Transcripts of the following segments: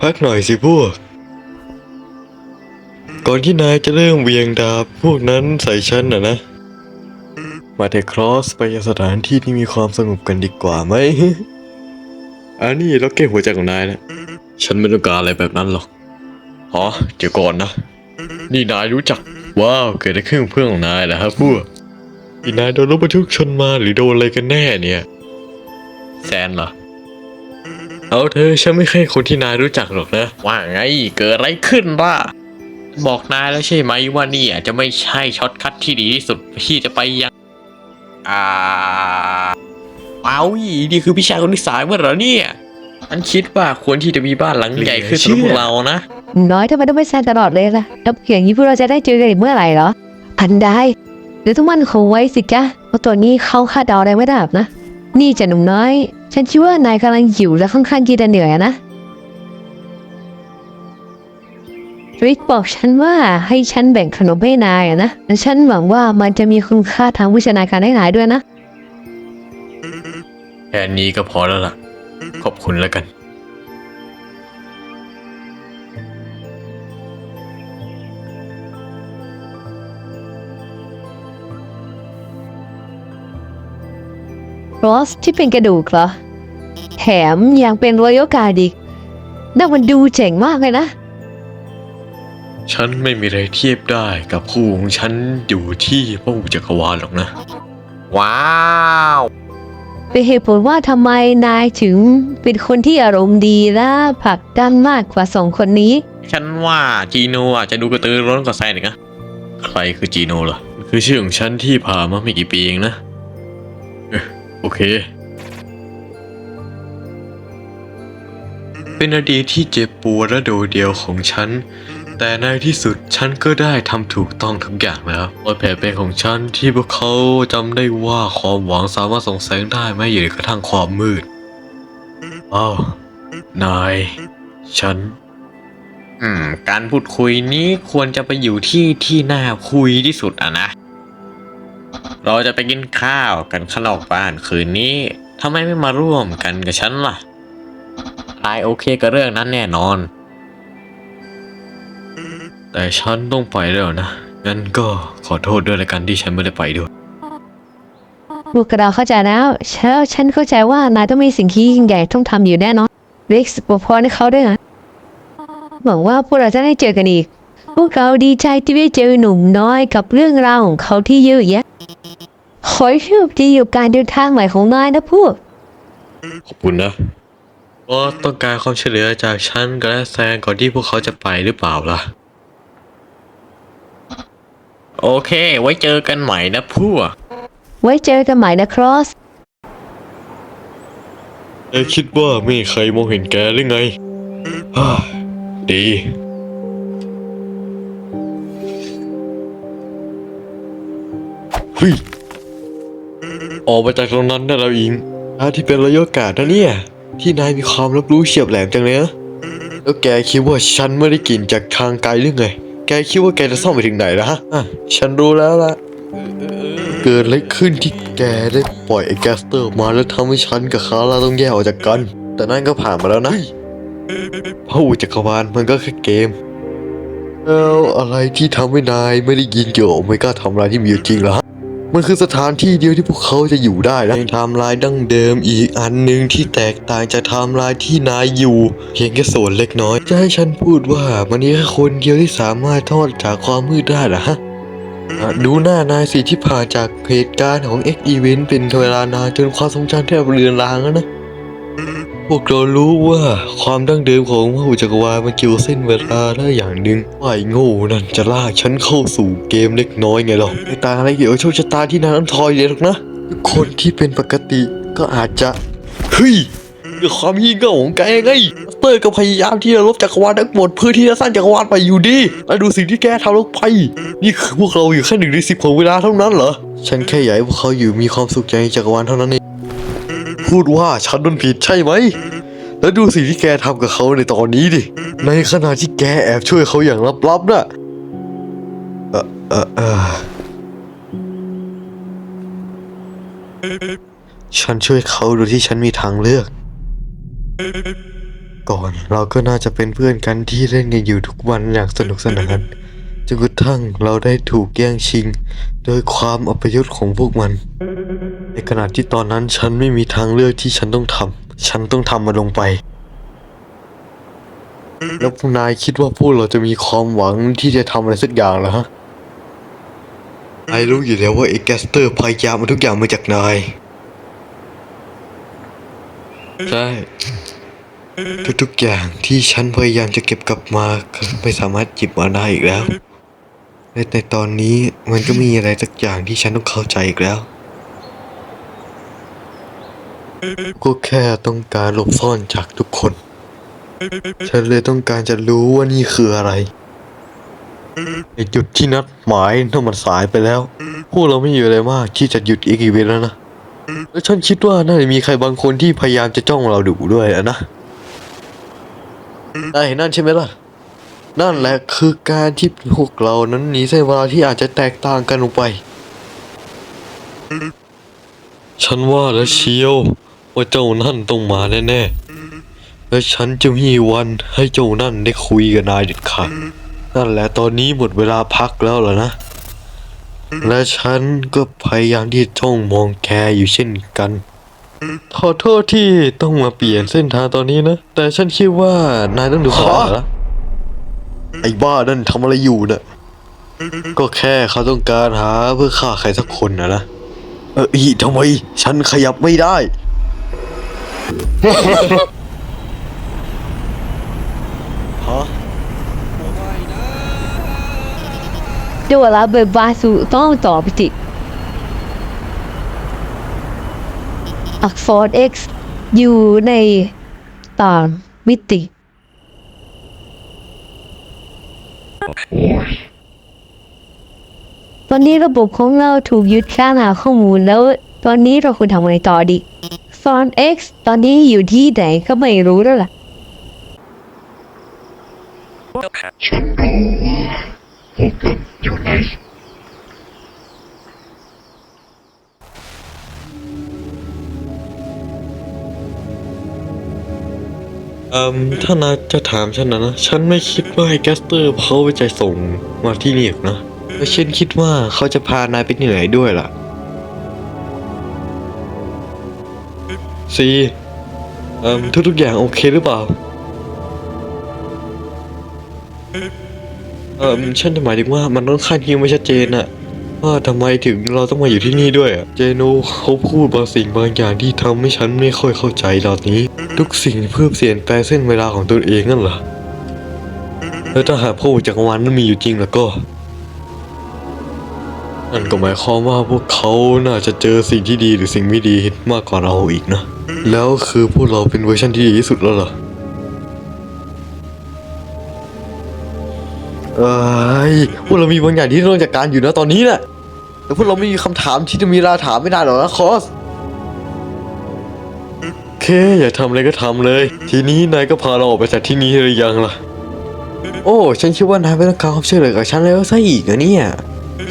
พักหน่อยสิพวก ก่อนที่นายจะเริ่มเวียงดาบพวกนั้นใส่ฉันน่ะนะ มาเทครอสไปยังสถานที่ที่มีความสงบกันดีกว่าไหม อันนี้แล้วเก็บหัวใจของนายนะ ฉันไม่ต้องการอะไรแบบนั้นหรอกอ๋อเดี๋ยวก่อนนะ นี่นายรู้จัก ว้าว เกิดอะไรขึ้นกับเพื่อนของนายนะครับพวกนี่นายโดนรถบรรทุกชนมาหรือโดนอะไรกันแน่เนี่ย แซนเหรอ เอาเธอะฉันไม่ใช่คนที่นายรู้จักหรอกนะ ว่าไงเกิดอะไรขึ้นล่ะ บอกนายแล้วใช่ไหมว่านี่อาจจะไม่ใช่ช็อตคัทที่ดีที่สุดที่จะไปยังอ่าเอาอีนี่คือพี่ชายคนที่สายเมื่อเหรอเนี่ยฉันคิดว่าควรที่จะมีบ้านหลังใหญ่ขึ้นสำหรับพวกเรานะ น้อยทำไมต้องไปแซนตลอดเลยล่ะแล้วอย่างนี้พวกเราจะได้เจอกันอีกเมื่อไหร่เหรอพันได้เดี๋ยวต้องมั่นคงไว้สิกะเพราะตัวนี้เขาคาดเดาอะไรไม่ได้หรอกนะ นี่จะหนุ่มน้อย ฉันคิดว่านายกำลังหิวและค่อนข้างกินแต่เหนื่อยนะริกบอกฉันว่าให้ฉันแบ่งขนมให้นายอะนะและฉันหวังว่ามันจะมีคุณค่าทางวิชาการให้นายด้วยนะ แค่นี้ก็พอแล้วล่ะ ขอบคุณแล้วกัน รอสที่เป็นกระดูกเหรอ แถมยังเป็นรอยกาดิกน่ามันดูเจ๋งมากเลยนะ ฉันไม่มีอะไรเทียบได้กับคู่ของฉันอยู่ที่พระอุจักรวาลหรอกนะ ว้าวเป็นเหตุผลว่าทำไมนายถึงเป็นคนที่อารมณ์ดีและผลักดันมากกว่าสองคนนี้ ฉันว่าจีโนอาจจะดูกระตือรือร้นกว่าแซนอีกนะ ใครคือจีโนล่ะ คือชื่อของฉันที่ผ่านมาไม่กี่ปีเองนะเอ้อ โอเค เป็นอดีตที่เจ็บปวดและโดดเดี่ยวของฉัน แต่ในที่สุดฉันก็ได้ทำถูกต้องทุกอย่างแล้วรอยแผลเป็นของฉันที่พวกเขาจำได้ว่าความหวังสามารถส่องแสงได้ไม่อยู่ในกระทั่งความมืดอ้าวนาย ฉัน อืม การพูดคุยนี้ควรจะไปอยู่ที่ที่น่าคุยที่สุดอะนะ เราจะไปกินข้าวกันข้างนอกบ้านคืนนี้ทำไมไม่มาร่วมกันกับฉันล่ะนายโอเคกับเรื่องนั้นแน่นอน แต่ฉันต้องไปแล้วนะ งั้นก็ขอโทษด้วยละกันที่ฉันไม่ได้ไปด้วยพวกเราเข้าใจแล้วแล้วฉันเข้าใจว่านายต้องมีสิ่งที่ยิ่งใหญ่ต้องทำอยู่แน่นอนเร็กซ์บอกพรให้เขาด้วยนะหวังว่าพวกเราจะได้เจอกันอีก พวกเราดีใจที่ได้เจอหนุ่มน้อยกับเรื่องราวของเขาที่เยอะแยะ ขอให้โชคดีอยู่การเดินทางใหม่ของนายนะพวก ขอบคุณนะก็ต้องการความช่วยเหลือจากฉันกับและแซงก่อนที่พวกเขาจะไปหรือเปล่าล่ะ โอเค ไว้เจอกันใหม่นะพวกไว้เจอกันใหม่นะครอส เอคิดว่าไม่มีใครมองเห็นแกหรือไงฮ่าดี เฮ้ย ออกมาจากตรงนั้นได้แล้วอิงอาที่เป็นระยะกาศนะเนี่ย ที่นายมีความรับรู้เฉียบแหลมจังเลยนะแล้วแกคิดว่าฉันไม่ได้กินจากทางไกลหรือไง แกคิดว่าแกจะซ่อมไปถึงไหนนะฮะฉันรู้แล้วล่ะ เกิดอะไรขึ้นที่แกได้ปล่อยไอ้แกสเตอร์มาแล้วทำให้ฉันกับคาร่าต้องแยกออกจากกัน แต่นั่นก็ผ่านมาแล้วนะพระอุจักรวาลมันก็แค่เกม แล้วอะไรที่ทำให้นายไม่ได้ยินเกี่ยวกับโอเมก้าทำลายที่มีอยู่จริงเหรอฮะ มันคือสถานที่เดียวที่พวกเขาจะอยู่ได้นะในไทม์ไลน์ดั้งเดิมอีกอันหนึ่งที่แตกต่างจากไทม์ไลน์ที่นายอยู่เพียงแค่ส่วนเล็กน้อย จะให้ฉันพูดว่ามันมีแค่คนเดียวที่สามารถทอดจากความมืดได้หรอฮะอะดูหน้านายสิที่ผ่านจากเหตุการณ์ของ X Event เป็นเวลานานจนความทรงจำแทบเลือนลางแล้วนะ พวกเรารู้ว่าความดั้งเดิมของพระอุจักรวาลมันเกี่ยวเส้นเวลาได้อย่างหนึ่งว่าไอ้โง่นั่นจะลากฉันเข้าสู่เกมเล็กน้อยไงหรอกไม่ต่างอะไรเกี่ยวกับโชคชะตาที่นายต้องทอยเลยหรอกนะทุกคนที่เป็นปกติก็อาจจะเฮ้ยด้วยความยิ่งเง่าของแกไงมาสเตอร์ก็พยายามที่จะลบจักรวาลทั้งหมดเพื่อที่จะสร้างจักรวาลไปอยู่ดีแล้วดูสิ่งที่แกทำลงไปนี่คือพวกเราอยู่แค่หนึ่งในสิบของเวลาเท่านั้นเหรอฉันแค่อยากให้พวกเขาอยู่มีความสุขใจในจักรวาลเท่านั้นเอง พูดว่าฉันโดนผิดใช่ไหม แล้วดูสิ่งที่แกทำกับเขาในตอนนี้ดิ ในขณะที่แกแอบช่วยเขาอย่างลับๆน่ะเออเออเออฉันช่วยเขาโดยที่ฉันมีทางเลือก ก่อนเราก็น่าจะเป็นเพื่อนกันที่เล่นกันอยู่ทุกวันอย่างสนุกสนาน จนกระทั่งเราได้ถูกแย่งชิง โดยความอัปยศของพวกมัน ในขณะที่ตอนนั้นฉันไม่มีทางเลือกที่ฉันต้องทำฉันต้องทำมันลงไป แล้วพวกนายคิดว่าพวกเราจะมีความหวังที่จะทำอะไรสักอย่างเหรอฮะนายรู้อยู่แล้วว่าไอ้แกสเตอร์พยายามมาทุกอย่างมาจากนาย ใช่ ทุกๆอย่างที่ฉันพยายามจะเก็บกลับมา ไม่สามารถหยิบมาได้อีกแล้ว และในตอนนี้มันก็มีอะไรสักอย่างที่ฉันต้องเข้าใจอีกแล้ว ก็แค่ต้องการหลบซ่อนจากทุกคน ฉันเลยต้องการจะรู้ว่านี่คืออะไรไอจุดที่นัดหมายนั่นมันสายไปแล้ว พวกเราไม่อยู่อะไรมากที่จะหยุดอีกอีเวนต์แล้วนะ แล้วฉันคิดว่าน่าจะมีใครบางคนที่พยายามจะจ้องเราดูด้วยอะนะนายเห็นนั่นใช่ไหมล่ะ นั่นแหละคือการที่พวกเรานั้นหนีเส้นเวลาที่อาจจะแตกต่างกันลงไป ฉันว่าแล้วเชียวว่าเจ้านั่นต้องมาแน่ๆ และฉันจะมีวันให้เจ้านั่นได้คุยกับนายเด็ดขาด นั่นแหละตอนนี้หมดเวลาพักแล้วล่ะนะ และฉันก็พยายามที่จ้องมองแกอยู่เช่นกัน ขอโทษที่ต้องมาเปลี่ยนเส้นทางตอนนี้นะ แต่ฉันคิดว่านายต้องดูก่อนนะ ไอ้บ้านั่นทำอะไรอยู่น่ะ ก็แค่เขาต้องการหาเพื่อฆ่าใครสักคนนะนะ เอออีทำไม ฉันขยับไม่ได้ ฮะเดี๋ยวเวลาเบิดบาสูต้องต่อไปติอักษร X อยู่ในต่างมิติ ตอนนี้ระบบของเราถูกยึดค้าหาข้อมูลแล้ว ตอนนี้เราควรทำอะไรต่อดีซอน X ตอนนี้อยู่ที่ไหนก็ไม่รู้แล้วล่ะ เอ่มถ้านายจะถามฉันนะนะฉันไม่คิดว่าไอ้แกสเตอร์เขาไปใจส่งมาที่นี่หรอกนะและฉันคิดว่าเขาจะพานายไปที่ไหนด้วยล่ะซีเอ่มทุกๆอย่างโอเคหรือเปล่าเอ่มฉันจะหมายถึงว่ามันต้องขั้นที่ไม่ชัดเจนอะ ว่าทำไมถึงเราต้องมาอยู่ที่นี่ด้วยอะเจโนเขาพูดบางสิ่งบางอย่างที่ทำให้ฉันไม่ค่อยเข้าใจตอนนี้ ทุกสิ่งเพื่อเปลี่ยนแปลงเส้นเวลาของตนเองนั่นเหรอแล้วถ้าหากพวกจักรวาลนั้นมีอยู่จริงแล้วก็นั่นก็หมายความว่าพวกเขาน่าจะเจอสิ่งที่ดีหรือสิ่งไม่ดีมากกว่าเราอีกนะ แล้วคือพวกเราเป็นเวอร์ชันที่ดีที่สุดแล้วเหรอเอ้ยพวกเรามีบางอย่างที่ต้องจัดการอยู่นะตอนนี้แหละ แต่พวกเราไม่มีคำถามที่จะมีเวลาถามไม่ได้หรอกนะคอสโอเค อย่าทำอะไรก็ทำเลย ทีนี้นายก็พาเราออกไปจากที่นี้หรือยังล่ะ โอ้ ฉันคิดว่านายไม่ต้องการความช่วยเหลือกับฉันแล้วซะอีกอะเนี่ย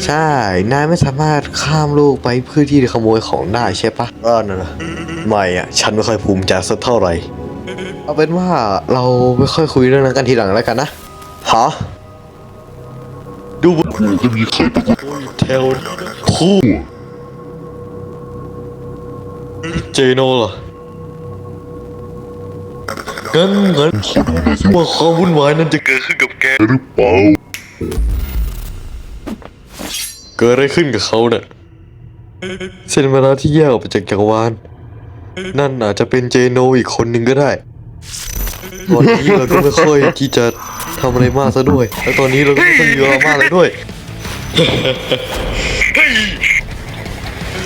ใช่ นายไม่สามารถข้ามโลกไปเพื่อที่จะขโมยของได้ใช่ปะก็นั่นนะไม่อะฉันไม่ค่อยภูมิใจสักเท่าไหร่ เอาเป็นว่าเราไม่ค่อยคุยเรื่องนั้นกันทีหลังแล้วกันนะฮะ ดูจะมีใครปกติเทลคู่เจโนเหรองั้นงั้นว่าความวุ่นวายนั้นจะเกิดขึ้นกับแกหรือเปล่า เกิดอะไรขึ้นกับเขาเนี่ยเส้นเวลาที่แยกออกไปจากจักรวาลนั่นอาจจะเป็นเจโนอีกคนหนึ่งก็ได้ตอนนี้เราก็ไม่ค่อยที่จะ ทำอะไรมากซะด้วย แล้วตอนนี้เราก็ไม่ค่อยมีเวลามากเลยด้วย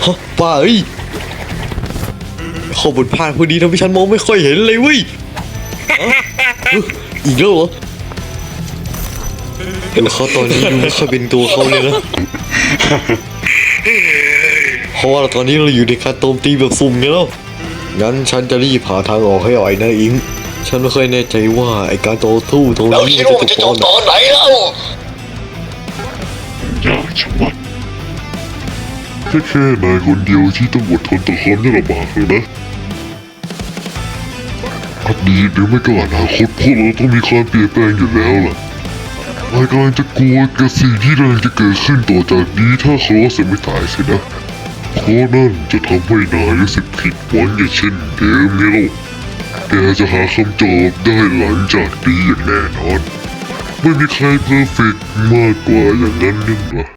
ฮะป้าเอ้ยข้อบนพลาดพอดีทำให้ฉันมองไม่ค่อยเห็นเลยเว้ยฮะเอ้ออีกแล้วเหรอแต่เขาตอนนี้ดูไม่ค่อยเป็นตัวเขาเลยนะเพราะว่าตอนนี้เราอยู่ในการโจมตีแบบสุ่มไงแล้วงั้นฉันจะรีบหาทางออกให้อ่อยนะอิง ฉันไม่เคยแน่ใจว่าไอการต่อสู้ตรงแล้นี่จะจบตอนไหนเล่า ยากชะมัดแค่แค่นายคนเดียวที่ต้องอดทนต่อความยากลำบากเลยนะอดีตหรือไม่ก็อนาคตพวกเราต้องมีความเปลี่ยนแปลงอยู่แล้วล่ะนายกำลังจะกลัวกับสิ่งที่กำลังจะเกิดขึ้นต่อจากนี้ถ้าเขาเสียไม่ตายสินะเพราะนั่นจะทำให้นายรู้สึกผิดหวังอย่างเช่นเดิมนี่โลก แกจะหาคำตอบได้หลังจากนี้อย่างแน่นอน ไม่มีใครเพอร์เฟกต์มากกว่าอย่างนั้นนึงวะ